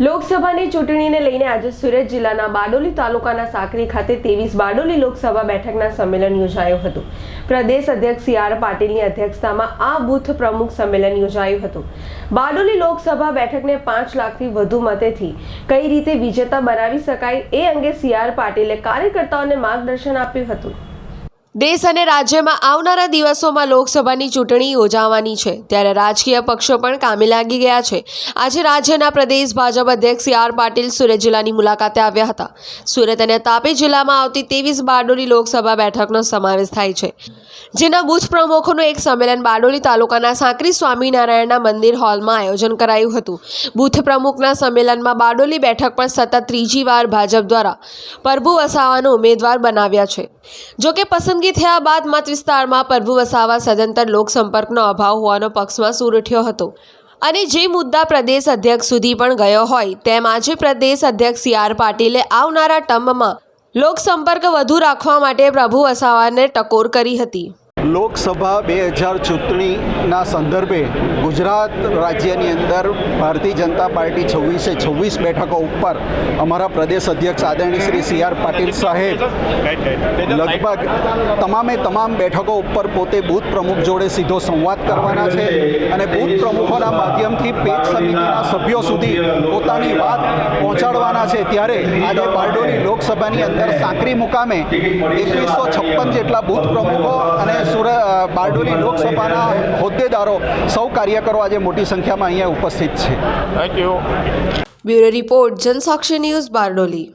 લોકસભાની ચૂંટણીને લઈને આજે સુરત જિલ્લાના બારડોલી તાલુકાના સાકરી ખાતે ત્રેવીસ બારડોલી લોકસભા બેઠકના સંમેલન યોજાયું હતું. પ્રદેશ અધ્યક્ષ સી આર પાટીલની અધ્યક્ષતામાં આ બુથ પ્રમુખ સંમેલન યોજાયું હતું. બારડોલી લોકસભા બેઠકને પાંચ લાખથી વધુ મતેથી કઈ રીતે વિજેતા બનાવી શકાય એ અંગે સી આર પાટીલે કાર્યકર્તાઓને માર્ગદર્શન આપ્યું હતું. દેશ અને રાજ્યમાં આવનારા દિવસોમાં લોકસભાની ચૂંટણી યોજાવાની છે. ત્યારે રાજકીય પક્ષો પણ કામે લાગી ગયા છે. આજે રાજ્યના પ્રદેશ ભાજપ અધ્યક્ષ સી આર પાટીલ સુરત જિલ્લાની મુલાકાતે આવ્યા હતા. સુરત અને તાપી જિલ્લામાં આવતી ત્રેવીસ બારડોલી લોકસભા બેઠકનો સમાવેશ થાય છે. જેના બુથ પ્રમુખોનું એક સંમેલન બારડોલી તાલુકાના સાંકરી સ્વામિનારાયણના મંદિર હોલમાં આયોજન કરાયું હતું. બુથ પ્રમુખના સંમેલનમાં બારડોલી બેઠક પર સતત ત્રીજી વાર ભાજપ દ્વારા પ્રભુ વસાવાનો ઉમેદવાર બનાવ્યા છે. જોકે પસંદગી થયા બાદ મત વિસ્તારમાં પ્રભુ વસાવા સદંતર લોકસંપર્કનો અભાવ હોવાનો પક્ષમાં સૂર ઉઠ્યો હતો. અને જે મુદ્દા પ્રદેશ અધ્યક્ષ સુધી પણ ગયો હોય, તેમ આજે પ્રદેશ અધ્યક્ષ સી આર પાટીલે આવનારા ટર્મમાં લોકસંપર્ક વધુ રાખવા માટે પ્રભુ વસાવાને ટકોર કરી હતી. લોકસભા બે હજાર ચૂંટણીના સંદર્ભે ગુજરાત રાજ્યની અંદર ભારતીય જનતા પાર્ટી છવ્વીસે છવ્વીસ બેઠકો ઉપર અમારા પ્રદેશ અધ્યક્ષ આદરણીય શ્રી સી આર પાટીલ સાહેબ લગભગ તમામે તમામ બેઠકો ઉપર પોતે બૂથ પ્રમુખ જોડે સીધો સંવાદ કરવાના છે અને બૂથ પ્રમુખોના માધ્યમથી પેજ સમિતિના સભ્યો સુધી પોતાની વાત પહોંચાડવાના છે. ત્યારે આજે બારડોલી લોકસભાની અંદર સાંકરી મુકામે એકવીસો છપ્પન જેટલા બૂથ પ્રમુખો અને સુરત બારડોલી લોકસભાના હોદ્દેદારો સૌ કાર્યકરો આજે મોટી સંખ્યામાં અહીંયા ઉપસ્થિત છે. Thank you bureau report Jansakshi news Bardoli.